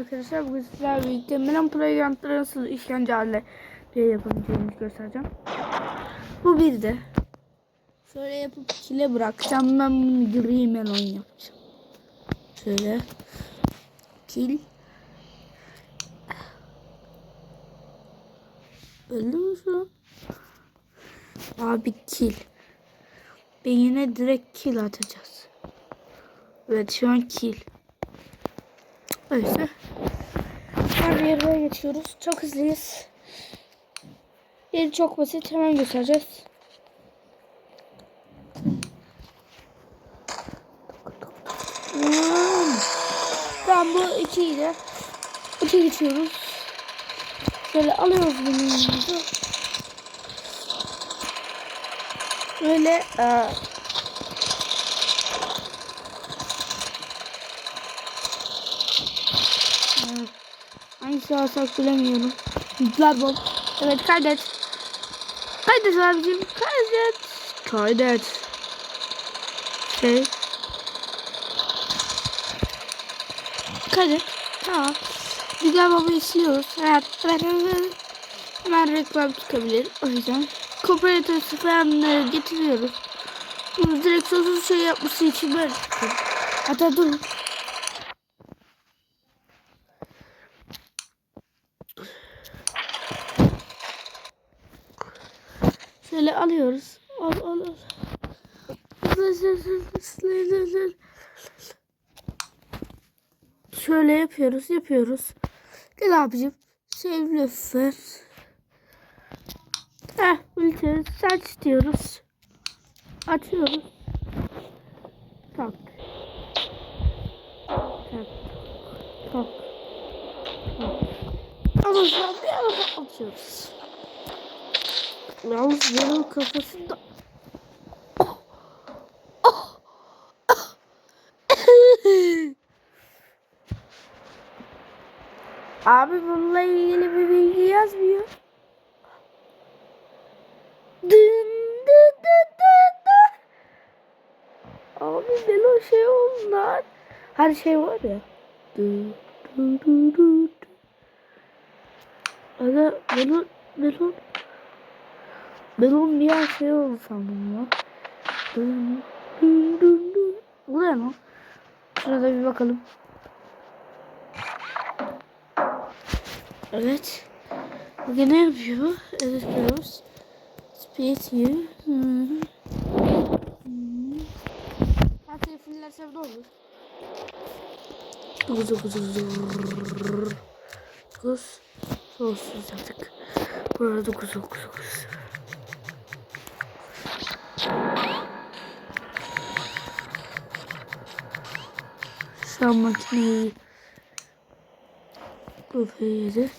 arkadaşlar. Bugün sizlerle birlikte Melan programları nasıl işkence haline yapabileceğimizi göstereceğim. Bu bir de. Şöyle yapıp kile bırakacağım. Ben bunu gri melon yapacağım. Şöyle. Kil. Öldü mü şu? Abi kil. Beyine direkt kil atacağız. Evet şu an kil. Öyleyse. Diğer yerine geçiyoruz. Çok hızlıyız. Yeri çok basit. Hemen göstereceğiz. Hmm. Tamam bu ikiyi de üçe geçiyoruz. Şöyle alıyoruz bunu. Böyle e, Evet. Hangisi alsak bilemiyorum. Yükler bol. Evet kaydet. Kaydet abicim. Kaydet. Kaydet. Şey. Kaydet. Tamam. Güzel baba istiyoruz. Evet. Evet. evet. Hemen reklam çıkabilir. O yüzden. Kooperatif sıfırları getiriyoruz. Bunu direkt sonsuz şey yapması için çıkıyor. Hatta dur. Şöyle alıyoruz. Al al al. Şöyle yapıyoruz, yapıyoruz. Gel abicim. Save lütfen. Heh, ulti search diyoruz. Açıyoruz. Tak. Tak. Tak. Tak. An bir araba atıyoruz. Yalnız benim kafasında... Abi bununla ilgili bir bilgi yazmıyor. Dın dın dın dın dın. Abi ben o şey lan. Her şey var ya. Dın dın dın dın. Aga melon melon melon bir şey oldu sandım ya. Dın dın dın dın. Bu ne lan? Şurada bir bakalım. Evet. Bugün ne yapıyor? Evet biliyoruz. Space you. Her şey filler sevdi olur. Dokuz dokuz dokuz. Dokuz. Sonsuz yaptık. Burada dokuz dokuz dokuz. Şu an makineyi kafaya yedi.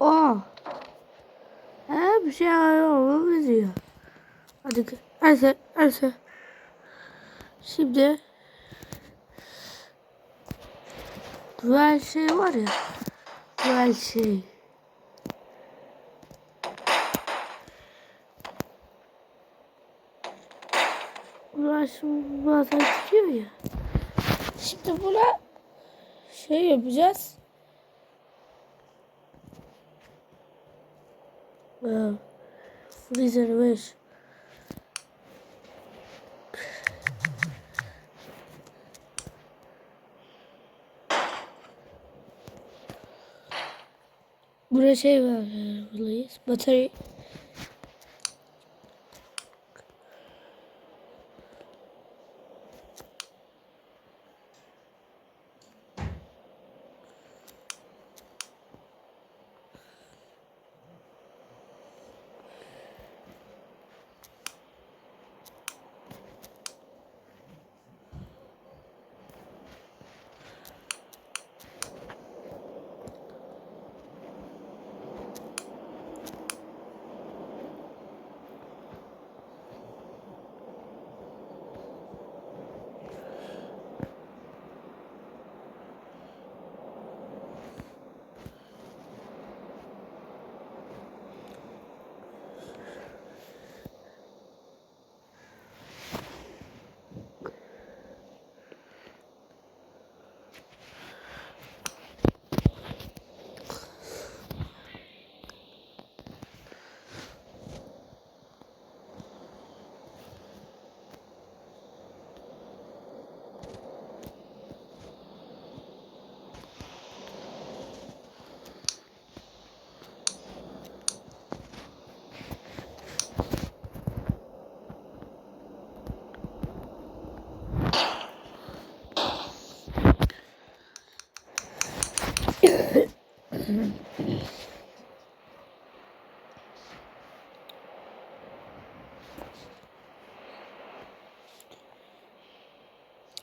Aa. He bir şey olabiliyor. Hadi Erse Erse. Şimdi Duel şey var ya. Duel şey. Şimdi bazen çıkıyor ya. Şimdi buna şey yapacağız. Wow. Freezer 5. Burada şey var. Buradayız. Batarya.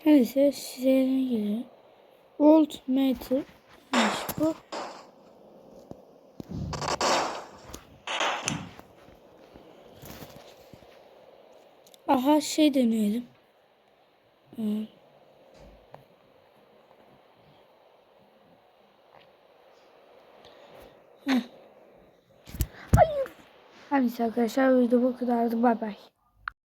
Neyse size ilgili. Ultimate bu. Aha şey deneyelim. Hmm. Heh. Her neyse arkadaşlar video bu kadardı. Bay bay.